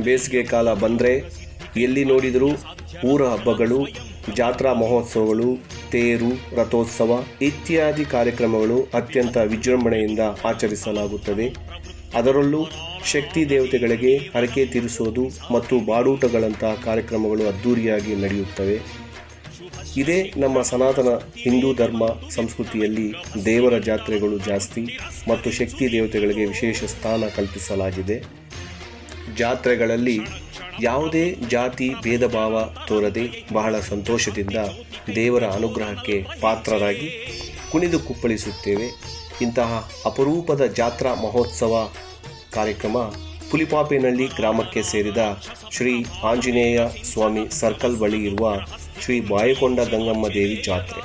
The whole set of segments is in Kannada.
ಬೇಸಿಗೆ ಕಾಲ ಬಂದರೆ ಎಲ್ಲಿ ನೋಡಿದರೂ ಊರ ಹಬ್ಬಗಳು, ಜಾತ್ರಾ ಮಹೋತ್ಸವಗಳು, ತೇರು, ರಥೋತ್ಸವ ಇತ್ಯಾದಿ ಕಾರ್ಯಕ್ರಮಗಳು ಅತ್ಯಂತ ವಿಜೃಂಭಣೆಯಿಂದ ಆಚರಿಸಲಾಗುತ್ತದೆ. ಅದರಲ್ಲೂ ಶಕ್ತಿ ದೇವತೆಗಳಿಗೆ ಹರಕೆ ತೀರಿಸೋದು ಮತ್ತು ಬಾಡೂಟಗಳಂತಹ ಕಾರ್ಯಕ್ರಮಗಳು ಅದ್ಧೂರಿಯಾಗಿ ನಡೆಯುತ್ತವೆ. ಇದೇ ನಮ್ಮ ಸನಾತನ ಹಿಂದೂ ಧರ್ಮ ಸಂಸ್ಕೃತಿಯಲ್ಲಿ ದೇವರ ಜಾತ್ರೆಗಳು ಜಾಸ್ತಿ ಮತ್ತು ಶಕ್ತಿ ದೇವತೆಗಳಿಗೆ ವಿಶೇಷ ಸ್ಥಾನ ಕಲ್ಪಿಸಲಾಗಿದೆ. ಜಾತ್ರೆಗಳಲ್ಲಿ ಯಾವುದೇ ಜಾತಿ ಭೇದ ಭಾವ ತೋರದೆ ಬಹಳ ಸಂತೋಷದಿಂದ ದೇವರ ಅನುಗ್ರಹಕ್ಕೆ ಪಾತ್ರರಾಗಿ ಕುಣಿದು ಕುಪ್ಪಳಿಸುತ್ತೇವೆ. ಇಂತಹ ಅಪರೂಪದ ಜಾತ್ರಾ ಮಹೋತ್ಸವ ಕಾರ್ಯಕ್ರಮ ಪುಲಿಪಾಪೇನಹಳ್ಳಿ ಗ್ರಾಮಕ್ಕೆ ಸೇರಿದ ಶ್ರೀ ಆಂಜನೇಯ ಸ್ವಾಮಿ ಸರ್ಕಲ್ ಬಳಿ ಇರುವ ಶ್ರೀ ಬಾಯಕೊಂಡ ಗಂಗಮ್ಮ ದೇವಿ ಜಾತ್ರೆ.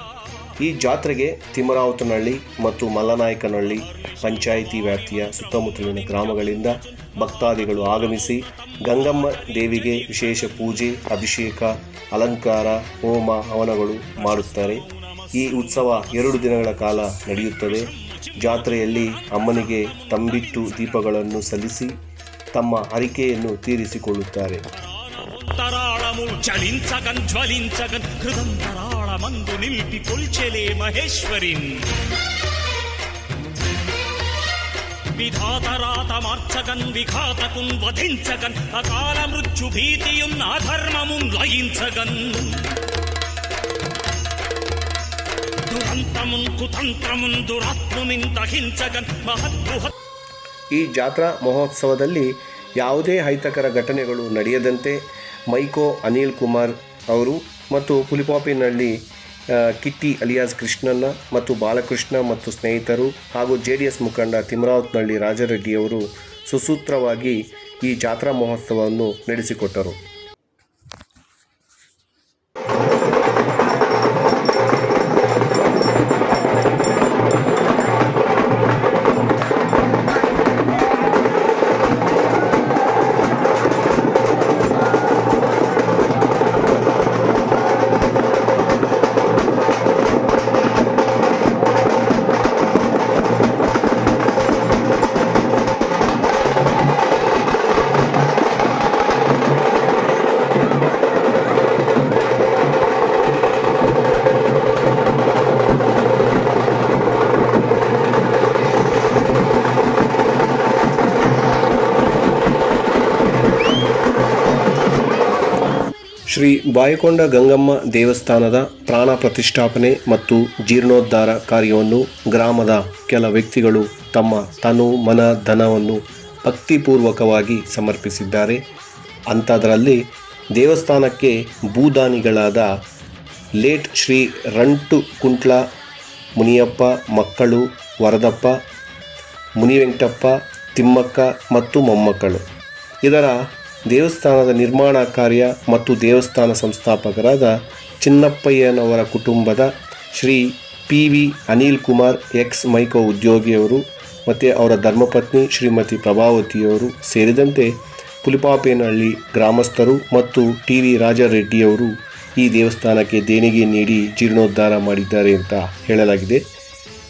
ಈ ಜಾತ್ರೆಗೆ ತಿಮ್ಮರಾವತನಹಳ್ಳಿ ಮತ್ತು ಮಲ್ಲನಾಯಕನಹಳ್ಳಿ ಪಂಚಾಯಿತಿ ವ್ಯಾಪ್ತಿಯ ಸುತ್ತಮುತ್ತಲಿನ ಗ್ರಾಮಗಳಿಂದ ಭಕ್ತಾದಿಗಳು ಆಗಮಿಸಿ ಗಂಗಮ್ಮ ದೇವಿಗೆ ವಿಶೇಷ ಪೂಜೆ, ಅಭಿಷೇಕ, ಅಲಂಕಾರ, ಹೋಮ, ಹವನಗಳು ಮಾಡುತ್ತಾರೆ. ಈ ಉತ್ಸವ ಎರಡು ದಿನಗಳ ಕಾಲ ನಡೆಯುತ್ತದೆ. ಜಾತ್ರೆಯಲ್ಲಿ ಅಮ್ಮನಿಗೆ ತಂಬಿಟ್ಟು ದೀಪಗಳನ್ನು ಸಲ್ಲಿಸಿ ತಮ್ಮ ಅರಿಕೆಯನ್ನು ತೀರಿಸಿಕೊಳ್ಳುತ್ತಾರೆ. ಮಂದು ನಿಲ್ಪಿ ಕೊಲ್ಚೆಲೆ నిలిపి కొల్చెలే మహేశ్వరిన్ విధాతరాతమార్చగన్ విఘాతకున్ వధించగన్ అకాల మృత్యు భీతియున్ అధర్మమున్ లయించగన్ దురంతమున్ కుతంత్రమున్ దురాత్మునిన్ దహించగన్ మహద్బృహత్ ಈ ಜಾತ್ರಾ ಮಹೋತ್ಸವದಲ್ಲಿ ಯಾವುದೇ ಅಹಿತಕರ ಘಟನೆಗಳು ನಡೆಯದಂತೆ ಮೈಕೋ ಅನಿಲ್ ಕುಮಾರ್ ಅವರು ಮತ್ತು ಪುಲಿಪಾಪಿನಹಳ್ಳಿ ಆ, ಕಿಟ್ಟಿ ಅಲಿಯಾಸ್ ಕೃಷ್ಣಣ್ಣ ಮತ್ತು ಬಾಲಕೃಷ್ಣ ಮತ್ತು ಸ್ನೇಹಿತರು ಹಾಗೂ ಜೆ ಡಿ ಎಸ್ ಮುಖಂಡ ತಿಮರಾವತ್ನಹಳ್ಳಿ ರಾಜರೆಡ್ಡಿಯವರು ಸುಸೂತ್ರವಾಗಿ ಈ ಜಾತ್ರಾ ಮಹೋತ್ಸವವನ್ನು ನಡೆಸಿಕೊಟ್ಟರು. ಶ್ರೀ ಬಾಯಕೊಂಡ ಗಂಗಮ್ಮ ದೇವಸ್ಥಾನದ ಪ್ರಾಣ ಪ್ರತಿಷ್ಠಾಪನೆ ಮತ್ತು ಜೀರ್ಣೋದ್ಧಾರ ಕಾರ್ಯವನ್ನು ಗ್ರಾಮದ ಕೆಲ ವ್ಯಕ್ತಿಗಳು ತಮ್ಮ ತನು ಮನ ಧನವನ್ನು ಭಕ್ತಿಪೂರ್ವಕವಾಗಿ ಸಮರ್ಪಿಸಿದ್ದಾರೆ. ಅಂಥದರಲ್ಲಿ ದೇವಸ್ಥಾನಕ್ಕೆ ಭೂದಾನಿಗಳಾದ ಲೇಟ್ ಶ್ರೀ ರಂಟು ಕುಂಟ್ಲ, ಮುನಿಯಪ್ಪ, ಮಕ್ಕಳು, ವರದಪ್ಪ, ಮುನಿವೆಂಕಟಪ್ಪ, ತಿಮ್ಮಕ್ಕ ಮತ್ತು ಮೊಮ್ಮಕ್ಕಳು. ಇದರ ದೇವಸ್ಥಾನದ ನಿರ್ಮಾಣ ಕಾರ್ಯ ಮತ್ತು ದೇವಸ್ಥಾನ ಸಂಸ್ಥಾಪಕರಾದ ಚಿನ್ನಪ್ಪಯ್ಯನವರ ಕುಟುಂಬದ Shri P V Anil Kumar, ex Mico ಉದ್ಯೋಗಿಯವರು ಮತ್ತು ಅವರ ಧರ್ಮಪತ್ನಿ ಶ್ರೀಮತಿ ಪ್ರಭಾವತಿಯವರು ಸೇರಿದಂತೆ ಪುಲಿಪಾಪೇನಹಳ್ಳಿ ಗ್ರಾಮಸ್ಥರು ಮತ್ತು ಟಿ ವಿ ರಾಜಾರೆಡ್ಡಿಯವರು ಈ ದೇವಸ್ಥಾನಕ್ಕೆ ದೇಣಿಗೆ ನೀಡಿ ಜೀರ್ಣೋದ್ಧಾರ ಮಾಡಿದ್ದಾರೆ ಅಂತ ಹೇಳಲಾಗಿದೆ.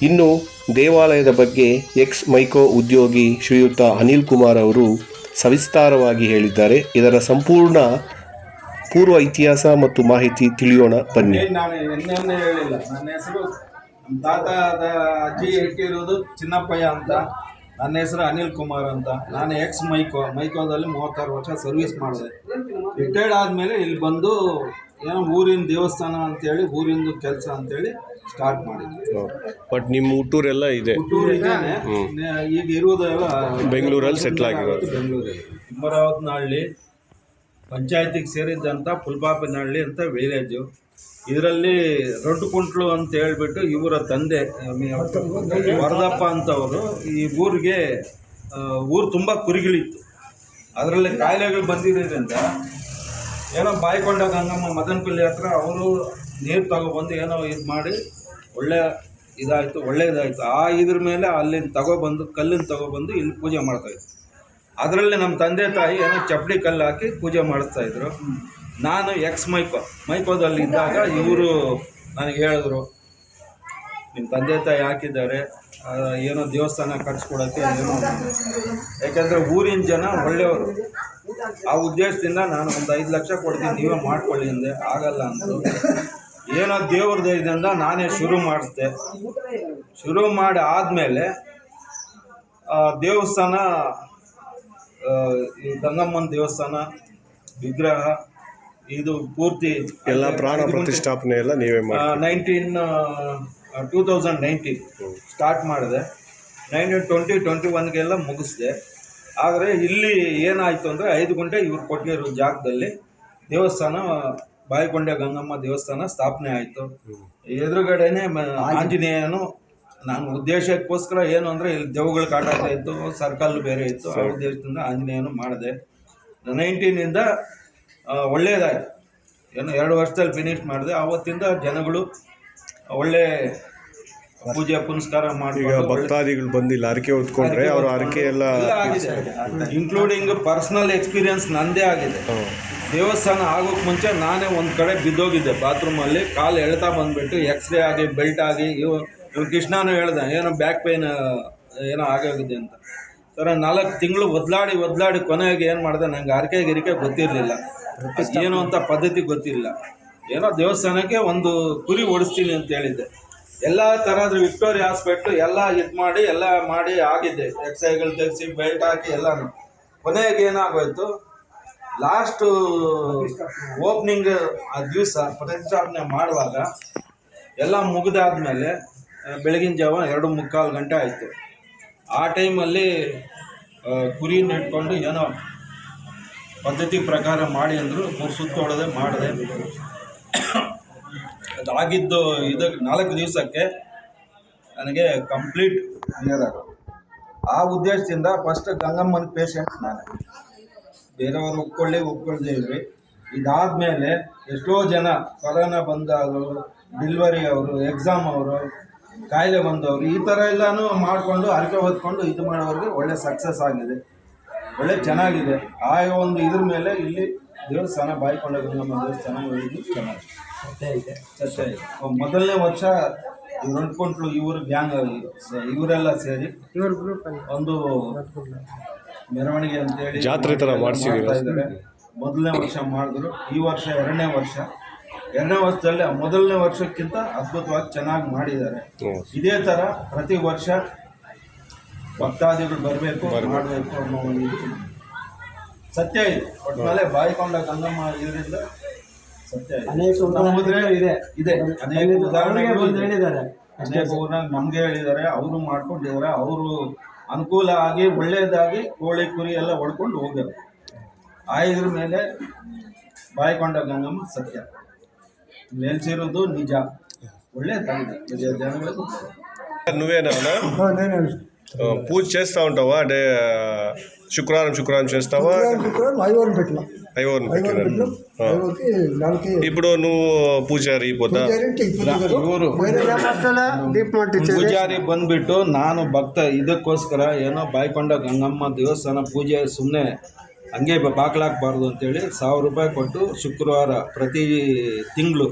ಇನ್ನು ದೇವಾಲಯದ ಬಗ್ಗೆ ಎಕ್ಸ್ ಮೈಕೋ ಉದ್ಯೋಗಿ ಶ್ರೀಯುತ ಅನಿಲ್ ಕುಮಾರ್ ಅವರು ಸವಿಸ್ತಾರವಾಗಿ ಹೇಳಿದ್ದಾರೆ. ಇದರ ಸಂಪೂರ್ಣ ಪೂರ್ವ ಇತಿಹಾಸ ಮತ್ತು ಮಾಹಿತಿ ತಿಳಿಯೋಣ. ಬನ್ನಿ. ನನ್ನ ಹೆಸರು ಅಜ್ಜಿ ಇಟ್ಟಿರೋದು ಚಿನ್ನಪ್ಪಯ್ಯ ಅಂತ. ನನ್ನ ಹೆಸರು ಅನಿಲ್ ಕುಮಾರ್ ಅಂತ. ನಾನು ಎಕ್ಸ್ ಮೈಕೋ. ಮೈಕೋದಲ್ಲಿ ಮೂವತ್ತಾರು ವರ್ಷ ಸರ್ವಿಸ್ ಮಾಡಿದೆ. ರಿಟೈರ್ಡ್ ಆದಮೇಲೆ ಇಲ್ಲಿ ಬಂದು ಏನೋ ಊರಿನ ದೇವಸ್ಥಾನ ಅಂತೇಳಿ, ಊರಿಂದು ಕೆಲಸ ಅಂತೇಳಿ ಸ್ಟಾರ್ಟ್ ಮಾಡಿದ್ವಿ ಬಟ್ ನಿಮ್ಮ ಹುಟ್ಟೂರೆಲ್ಲ ಇದೆ. ಹುಟ್ಟೂರು ಇದೆ ಈಗ ಇರುವುದೆಲ್ಲ ಬೆಂಗಳೂರಲ್ಲಿ ಸೆಟ್ಲ್ ಆಗಿರೋದು. ಬೆಂಗಳೂರಲ್ಲಿ. ಕುಂಬರಾವತ್ನಹಳ್ಳಿ ಪಂಚಾಯತಿಗೆ ಸೇರಿದ್ದಂಥ ಪುಲ್ಪಾಪನಹಳ್ಳಿ ಅಂತ ವಿಲೇಜು ಇದರಲ್ಲಿ ರೊಡ್ಡು ಕುಂಟ್ಲು ಅಂತ ಹೇಳ್ಬಿಟ್ಟು ಇವರ ತಂದೆ ವರದಪ್ಪ ಅಂತವರು ಈ ಊರಿಗೆ ಆ, ಊರು ತುಂಬ ಕುರಿಗಳಿತ್ತು. ಅದರಲ್ಲಿ ಕಾಯಿಲೆಗಳು ಬಂದಿರೋದ್ರಿಂದ ಏನೋ ಬಾಯ್ಕೊಂಡ ಗಂಗಮ್ಮ ಮದನಪಲ್ಲಿ ಹತ್ರ ಅವರು ನೀರು ತಗೊಬಂದು ಏನೋ ಇದು ಮಾಡಿ ಒಳ್ಳೆ ಇದಾಯಿತು ಒಳ್ಳೆಯದಾಯಿತು ಆ ಇದ್ರ ಮೇಲೆ ಅಲ್ಲಿಂದ ತಗೊಬಂದು ಕಲ್ಲಿನ ತಗೊಬಂದು ಇಲ್ಲಿ ಪೂಜೆ ಮಾಡ್ತಾಯಿದ್ರು ಅದರಲ್ಲಿ ನಮ್ಮ ತಂದೆ ತಾಯಿ ಏನೋ ಚಪ್ಪಡಿ ಕಲ್ಲು ಹಾಕಿ ಪೂಜೆ ಮಾಡಿಸ್ತಾಯಿದ್ರು ನಾನು ಎಕ್ಸ್ ಮೈಕೋ, ಮೈಕೋದಲ್ಲಿ ಇದ್ದಾಗ ಇವರು ನನಗೆ ಹೇಳಿದ್ರು ನಿಮ್ಮ ತಂದೆ ತಾಯಿ ಹಾಕಿದ್ದಾರೆ ಏನೋ ದೇವಸ್ಥಾನ ಕಟ್ಸ್ಕೊಡೋಕ್ಕೆ ಏನೋ ಯಾಕೆಂದರೆ ಊರಿನ ಜನ ಒಳ್ಳೆಯವರು. ಆ ಉದ್ದೇಶದಿಂದ ನಾನು ಒಂದು ಐದು ಲಕ್ಷ ಕೊಡ್ತೀನಿ, ನೀವೇ ಮಾಡ್ಕೊಳ್ಳಿ ಅಂದೆ. ಆಗಲ್ಲ ಅಂದರು. ಏನೋ ದೇವ್ರ ದಯದಿಂದ ನಾನೇ ಶುರು ಮಾಡಿಸ್ದೆ. ಶುರು ಮಾಡಿ ಆದಮೇಲೆ ದೇವಸ್ಥಾನ ಈ ಗಂಗಮ್ಮನ ದೇವಸ್ಥಾನ ವಿಗ್ರಹ ಇದು ಪೂರ್ತಿ ಎಲ್ಲ ಪ್ರಾಣ ಪ್ರತಿಷ್ಠಾಪನೆ ಎಲ್ಲ ನೀವೇ nineteen two thousand nineteen start ಮಾಡಿದೆ. ನೈನ್ಟೀನ್ ಟ್ವೆಂಟಿ ಟ್ವೆಂಟಿ ಒನ್ಗೆಲ್ಲ ಮುಗಿಸ್ದೆ. ಆದರೆ ಇಲ್ಲಿ ಏನಾಯಿತು ಅಂದರೆ ಐದು ಗಂಟೆ ಇವ್ರು ಕೊಟ್ಟಿರೋ ಜಾಗದಲ್ಲಿ ದೇವಸ್ಥಾನ ಬಾಯಿಕೊಂಡೆ ಗಂಗಮ್ಮ ದೇವಸ್ಥಾನ ಸ್ಥಾಪನೆ ಆಯಿತು. ಎದುರುಗಡೆನೆ ಆಂಜನೇಯನು ನಾನು ಉದ್ದೇಶಕ್ಕೋಸ್ಕರ ಏನು ಅಂದರೆ ಇಲ್ಲಿ ದೆವ್ವಗಳು ಕಾಟಾಡ್ತಾ ಇತ್ತು ಸರ್ಕಲ್ ಬೇರೆ ಇತ್ತು ಆ ಉದ್ದೇಶದಿಂದ ಆಂಜನೇಯನು ಮಾಡಿದೆ. ನೈನ್ಟೀನಿಂದ ಒಳ್ಳೆಯದಾಯಿತು ಏನು ಎರಡು ವರ್ಷದಲ್ಲಿ ಫಿನಿಶ್ ಮಾಡಿದೆ. ಆವತ್ತಿಂದ ಜನಗಳು ಒಳ್ಳೆ ಪೂಜೆ ಪುನಸ್ಕಾರ ಮಾಡಿ ಭಕ್ತಾದಿಗಳು ಬಂದಿಲ್ಲ ಹರಕೆ ಹೊತ್ಕೊಂಡ್ರೆ ಅವ್ರ ಹರಕೆ ಎಲ್ಲ ಇನ್ಕ್ಲೂಡಿಂಗ್ ಪರ್ಸನಲ್ ಎಕ್ಸ್ಪೀರಿಯನ್ಸ್ ನಂದೇ ಆಗಿದೆ. ದೇವಸ್ಥಾನ ಆಗೋಕ್ಕೆ ಮುಂಚೆ ನಾನೇ ಒಂದು ಕಡೆ ಬಿದ್ದೋಗಿದ್ದೆ. ಬಾತ್ರೂಮಲ್ಲಿ ಕಾಲು ಎಳ್ತಾ ಬಂದ್ಬಿಟ್ಟು ಎಕ್ಸ್ರೇ ಆಗಿ ಬೆಲ್ಟ್ ಆಗಿ, ಇವು ಇವ್ ಕೃಷ್ಣನೂ ಹೇಳ್ದೆ, ಏನೋ ಬ್ಯಾಕ್ ಪೈನ್ ಏನೋ ಆಗೋಗಿದೆ ಅಂತ. ಸರ್ ನಾಲ್ಕು ತಿಂಗಳು ಒದ್ಲಾಡಿ ಒದ್ಲಾಡಿ ಕೊನೆಗೆ ಏನು ಮಾಡಿದೆ, ನಂಗೆ ಅರಕೆ ಗಿರಿಕೆ ಗೊತ್ತಿರಲಿಲ್ಲ. ಏನು ಅಂತ ಪದ್ಧತಿ ಗೊತ್ತಿಲ್ಲ. ಏನೋ ದೇವಸ್ಥಾನಕ್ಕೆ ಒಂದು ಕುರಿ ಓಡಿಸ್ತೀನಿ ಅಂತ ಹೇಳಿದ್ದೆ. ಎಲ್ಲ ಥರದ ವಿಕ್ಟೋರಿಯಾ ಹಾಸ್ಪಿಟ್ಲು ಎಲ್ಲ ಇದು ಮಾಡಿ, ಎಲ್ಲ ಮಾಡಿ ಆಗಿದೆ ಎಕ್ಸೈಗಳು ತೆಗೆಸಿ ಬೆಲ್ಟ್ ಹಾಕಿ ಎಲ್ಲಾನು. ಕೊನೆಗೆ ಏನಾಗೋಯ್ತು ಲಾಸ್ಟು ಓಪನಿಂಗ್ ಆ ದಿವಸ ಪ್ರತಿಷ್ಠಾಪನೆ ಮಾಡುವಾಗ ಎಲ್ಲ ಮುಗಿದಾದ್ಮೇಲೆ ಬೆಳಗಿನ ಜಾವ ಎರಡು ಮುಕ್ಕಾಲು ಗಂಟೆ ಆಯಿತು. ಆ ಟೈಮಲ್ಲಿ ಕುರಿ ನೆಟ್ಕೊಂಡು ಏನೋ ಪದ್ಧತಿ ಪ್ರಕಾರ ಮಾಡಿ ಅಂದರು, ಮೂರು ಸುತ್ತು ಹೊಡೆದೆ, ಮಾಡಿದೆ. ಅದಾಗಿದ್ದು ಇದು ನಾಲ್ಕು ದಿವಸಕ್ಕೆ ನನಗೆ ಕಂಪ್ಲೀಟ್ ಕ್ಲಿಯರ್ ಆಗೋದು ಆ ಉದ್ದೇಶದಿಂದ ಫಸ್ಟ್ ಗಂಗಮ್ಮನ ಪೇಷಂಟ್ ನಾನೇ. ಬೇರೆಯವರು ಒಪ್ಕೊಳ್ಳಿ ಒಪ್ಕೊಳ್ದೇ ಇರ್ರಿ ಇದಾದಮೇಲೆ ಎಷ್ಟೋ ಜನ ಕೊರೋನಾ ಬಂದವರು ಡಿಲ್ವರಿ ಅವರು ಎಕ್ಸಾಮ್ ಅವರು ಕಾಯಿಲೆ ಬಂದವರು ಈ ಥರ ಎಲ್ಲನೂ ಮಾಡಿಕೊಂಡು ಹರಕೆ ಹೊತ್ಕೊಂಡು ಇದು ಮಾಡೋರಿಗೆ ಒಳ್ಳೆ ಸಕ್ಸಸ್ ಆಗಿದೆ. ಒಳ್ಳೆ ಚೆನ್ನಾಗಿದೆ. ಆ ಒಂದು ಇದ್ರ ಮೇಲೆ ಇಲ್ಲಿ ದೇವಸ್ಥಾನ ಬಾಯ್ಕೊಂಡ ನಮ್ಮ ದೇವಸ್ಥಾನ ಇದು ಚೆನ್ನಾಗಿದೆ. ಸತ್ಯ ಇದೆ. ಮೊದಲನೇ ವರ್ಷ ಇವ್ರು ಅಂದ್ಕೊಂಡ್ರು ಇವರು ಗ್ಯಾಂಗ್ ಇವರೆಲ್ಲ ಸೇರಿ ಒಂದು ಮೆರವಣಿಗೆ ಅಂತೇಳಿ ಜಾತ್ರೆ ಥರ ಮಾಡ್ಸಿದೀರ? ಮಾಡ್ತಾ ಇದ್ದಾರೆ. ಮೊದಲನೇ ವರ್ಷ ಮಾಡಿದ್ರು. ಈ ವರ್ಷ ಎರಡನೇ ವರ್ಷ. ಎರಡನೇ ವರ್ಷದಲ್ಲಿ ಮೊದಲನೇ ವರ್ಷಕ್ಕಿಂತ ಅದ್ಭುತವಾಗಿ ಚೆನ್ನಾಗಿ ಮಾಡಿದ್ದಾರೆ. ಇದೇ ಥರ ಪ್ರತಿ ವರ್ಷ ಭಕ್ತಾದಿಗಳು ಬರಬೇಕು ಮಾಡಬೇಕು ಅನ್ನೋ ಒಂದು ಇದು. ಸತ್ಯ ಇದೆ. ಒಟ್ಟಿನಲ್ಲೇ ಬಾಯಿಕೊಂಡ ಗಂಗಮ್ಮ ಇದರಿಂದ ಸತ್ಯ ಇದೆ. ಇದೆ. ಇದೆ. ಅನೇಕ ಉದಾಹರಣೆಗಳು. ಹೇಳಿದ್ದಾರೆ. ಅನೇಕ ನಮಗೆ ಹೇಳಿದ್ದಾರೆ ಅವರು ಮಾಡ್ಕೊಂಡಿದ್ದಾರೆ ಅವರು ಅನುಕೂಲ ಆಗಿ ಒಳ್ಳೆಯದಾಗಿ ಕೋಳಿ ಕುರಿ ಎಲ್ಲ ಹೊಡ್ಕೊಂಡು ಹೋಗಬೇಕು ಆಯ್ದ್ರ ಮೇಲೆ ಬಾಯ್ಕೊಂಡ ಗಂಗಮ್ಮ ಸತ್ಯ. ನೆಲೆಸಿರೋದು ನಿಜ. ಒಳ್ಳೇದಾಗಿದೆ ಜನಗಳಿಗೂ నువ్వేనా పూజ ಚೇಸ್ತಾ ఉంటావా ಡೇ ಶುಕ್ರವಾರ ಶುಕ್ರವಾರ చేస్తావా శుక్రవారం పెట్టినా ఐవరం పెట్టిన ఐవర్కి నెలకి ఇప్పుడు నువ్వు పూజారి పోతా పూజారంటే ఇప్పుడు ಇವರು వేరే దీపం అంటించేది ಪೂಜಾರಿ ಬಂದ್ಬಿಟ್ಟು ನಾನು ಭಕ್ತ ಇದಕ್ಕೋಸ್ಕರ ಏನೋ ಬಾಯ್ಕೊಂಡ ಗಂಗಮ್ಮ ದೇವಸ್ಥಾನ ಪೂಜೆ ಸುಮ್ಮನೆ ಹಂಗೆ ಬ- ಬಾಗ್ಲಾಕ್ಬಾರ್ದು ಅಂತೇಳಿ ಸಾವಿರ ರೂಪಾಯಿ ಕೊಟ್ಟು ಶುಕ್ರವಾರ ಪ್ರತಿ ತಿಂಗಳು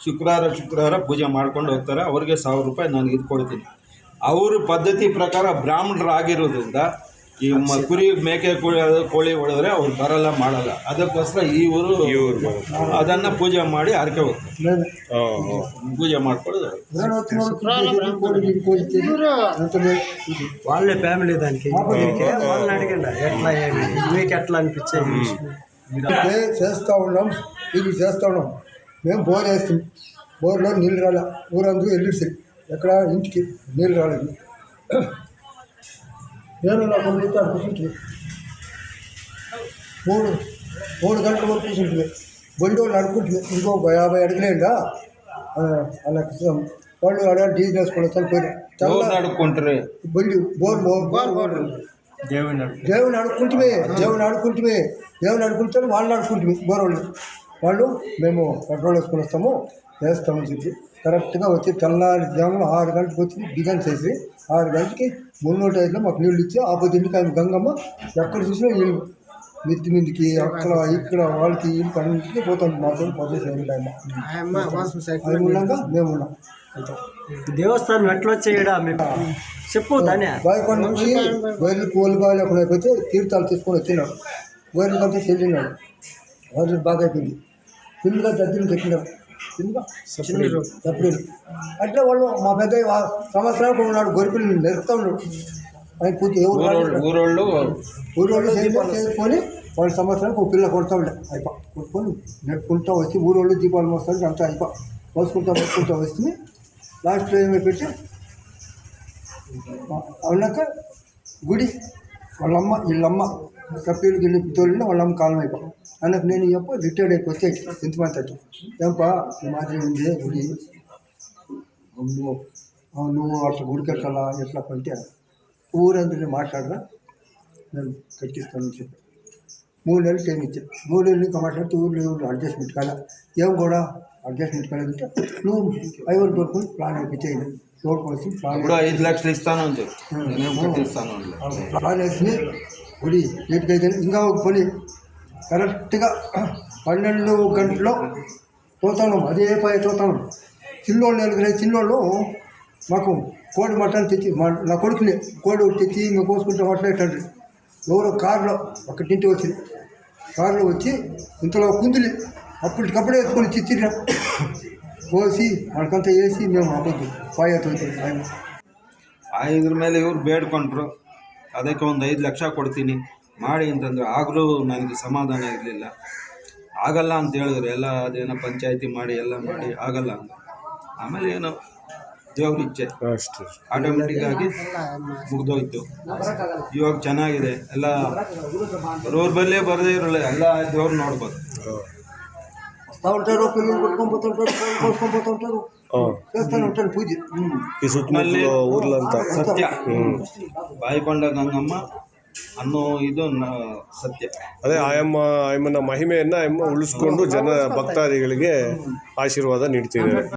ಶುಕ್ರವಾರ ಶುಕ್ರವಾರ ಪೂಜೆ ಮಾಡ್ಕೊಂಡು ಹೋಗ್ತಾರೆ ಅವ್ರಿಗೆ ಸಾವಿರ ರೂಪಾಯಿ ನಾನು ಇದು ಕೊಡ್ತೀನಿ ಅವ್ರ ಪದ್ಧತಿ ಪ್ರಕಾರ ಬ್ರಾಹ್ಮಣರಾಗಿರೋದ್ರಿಂದ ಈ ಮ ಕುರಿ ಮೇಕೆ ಕೋಳಿ ಕೋಳಿ ಹೊಡೆದ್ರೆ ಅವ್ರು ಬರಲ್ಲ ಮಾಡಲ್ಲ ಅದಕ್ಕೋಸ್ಕರ ಈ ಊರು ಅದನ್ನು ಪೂಜೆ ಮಾಡಿ ಹರಕೆ ಹೋಗ್ತಾರೆ లేదు ఆ, ఆ. ಪೂಜೆ ಮಾಡ್ಕೊಳ್ಳೋದು నేను వచ్చినప్పుడు కోడి గిరి కోడి తిరిగి అంత లేదు. వాళ్ళే ఫ్యామిలీ దానికి దీనికి వాళ్ళని అడిగండి ఎట్లా ఏమి మీకు ఎట్లా అనిపించేది అంటే చేస్తూ ఉన్నాం ఇది చేస్తూ ఉన్నాం మేము బోర్ వేస్తాం బోర్లో నీళ్ళు రాలే ఊరందరూ వెళ్ళిస్తాయి ఎక్కడ ఇంటికి నీళ్ళు రాలేదు నేను నాకు పంపించాను కూర్చుంటుంది. మూడు మూడు గంటలు బండి వాళ్ళు అనుకుంటుంది ఇంకో యాభై అడిగిలేండా? అలా కృష్ణం. వాళ్ళు అలా డీజిల్ వేసుకోవడం చాలా పేరు అడుక్కుంటారు బండి బోర్ బోర్ బోర్ దేవుని దేవుని అడుక్కుంటుమే దేవుని అడుక్కుంటుమే దేవుని అడుక్కుంటే వాళ్ళని అడుక్కుంటుమే బోర్ వాళ్ళు వాళ్ళు మేము పెట్రోల్ వేసుకొని వస్తాము వేస్తాము చెప్పి. కరెక్ట్గా వచ్చి తెల్లారి జాము ఆరు గంటలకు వచ్చి డిజైన్ చేసి ఆరు గంటలకి మున్నూట ఐదులో మాకు నీళ్ళు ఇచ్చి ఆ పొద్దున్నకి ఆమె గంగమ్మ? ఎక్కడ చూసినా నీళ్ళు మిద్ది మీదకి అక్కడ ఇక్కడ వాళ్ళకి వీళ్ళకి అన్నింటికి పోతాం. మాతో పొద్దు చేయడం వాసు అది ఉన్నాక మేము ఉన్నాం. దేవస్థానం ఎట్లా వచ్చాయడా మీకు చెప్పు దానే బాయికొండ నుంచి వైర్లు పూలు బాగాలేకుండా అయిపోతే తీర్థాలు తీసుకొని వచ్చినాడు. వైర్లు కంటే చెల్లినాడు వైర్లు బాగా అయిపోయింది. ఫుల్గా దద్దిని కట్టినారు ఫుల్గా సపరేట్ అట్లా వాళ్ళు మా పెద్ద వా- సంవత్సరానికి ఉన్నాడు గొరిపిల్ని నెరుకుతా ఉన్నాడు ఆయన పూజ ఎవరు ఊరోళ్ళు ఊరోళ్ళు ఊరోళ్ళు చేసి- చేసుకొని వాళ్ళ సంవత్సరానికి ఒక పిల్ల కొడతా ఉండే అయిప కొట్టుకొని నెట్టుకుంటా వచ్చి ఊరోళ్ళు దీపాలు మోస్తారు అంతా అయిప మోసుకుంటా మోసుకుంటా వస్తుంది లాస్ట్లో ఏమి పెట్టి అవునాక గుడి వాళ్ళమ్మ వీళ్ళమ్మ సభ్యులు గిల్లి తోలిన వాళ్ళమ్మ కాలం అయిపో అన్నకు నేను చెప్ప రిటైర్డ్ అయిపోయి వచ్చాయి సింతమంత ఏంపా ఈ మాదిరి ఉంది గుడి నువ్వు ఆ, నువ్వు అట్లా గుడికి ఎట్లా ఎట్లా కొంటే ఊరందరినీ మాట్లాడరా నేను కట్టిస్తానని చెప్పి మూడు నెలలు టైం ఇచ్చా మూడు నెలలు ఇంకా మాట్లాడితే ఊళ్ళో ఎవరు అడ్జస్ట్మెంట్ కాలే ఏం కూడా అడ్జస్ట్మెంట్ కాలేదంటే నువ్వు ఐవర్ కొడుకుని ప్లాన్ అయిపోయి ఎవరు కోసం ప్లాన్ ఇప్పుడు ఐదు లక్షలు ఇస్తాను అని చెప్పి నేను కట్టిస్తాను అని ప్లాన్ వేసి గుడి నీట్గా అయితే ఇంకా ఒక పని కరెక్ట్గా పన్నెండు గంటల్లో తోతాను అదే పై తోతాను చిన్నోళ్ళు నెలకొనే చిన్నోళ్ళు మాకు కోడి మటన్ తెచ్చి మా నా కొడుకుని కోడి ఒకటి తెచ్చి మేము కోసుకుంటే మాట్లాడేటండి ఎవరో కారులో ఒకటింటి వచ్చింది కారులో వచ్చి ఇంతలో కుందులి అప్పటికప్పుడే ఎత్తుకొని చిచ్చిరా పోసి వాళ్ళకంతా వేసి మేము అబద్ధం పాయత ఆయన ಐದ್ರ ಮೇಲೆ ಇವ್ರು ಬೇಡ್ಕೊಂಡ್ರು ಅದಕ್ಕೆ ಒಂದು ಐದು ಲಕ್ಷ ಕೊಡ್ತೀನಿ ಮಾಡಿ ಅಂತಂದ್ರೆ ಆಗಲೂ ನನಗೆ ಸಮಾಧಾನ ಇರಲಿಲ್ಲ. ಆಗಲ್ಲ ಅಂತ ಹೇಳಿದ್ರು. ಎಲ್ಲ ಅದೇನ ಪಂಚಾಯಿತಿ ಮಾಡಿ ಎಲ್ಲ ಮಾಡಿ ಆಗಲ್ಲ ಅಂತ. ಆಮೇಲೆ ಏನು ದೇವ್ರ ಇಚ್ಛೆ. ಅಷ್ಟು ಆಟೋಮೆಟಿಕ್ ಆಗಿ ಮುಗ್ದೋಯ್ತು. ಇವಾಗ ಚೆನ್ನಾಗಿದೆ. ಎಲ್ಲ ರೋಡ್ ಬಲ್ಲೇ ಬರದೇ ಇರಲ್ಲ. ಎಲ್ಲ ದೇವ್ರು ನೋಡ್ಬೋದು. ಸತ್ಯ. ಬಾಯಿಕೊಂಡ ಗಂಗಮ್ಮ ಅನ್ನೋ ಇದು ಸತ್ಯ. ಅದೇ ಆಯಮ್ಮ ಆಯಮ್ಮನ ಮಹಿಮೆಯನ್ನು ಆಯಮ್ಮ ಉಳಿಸ್ಕೊಂಡು ಜನ ಭಕ್ತಾದಿಗಳಿಗೆ ಆಶೀರ್ವಾದ ನೀಡ್ತಿದ್ದಾರೆ.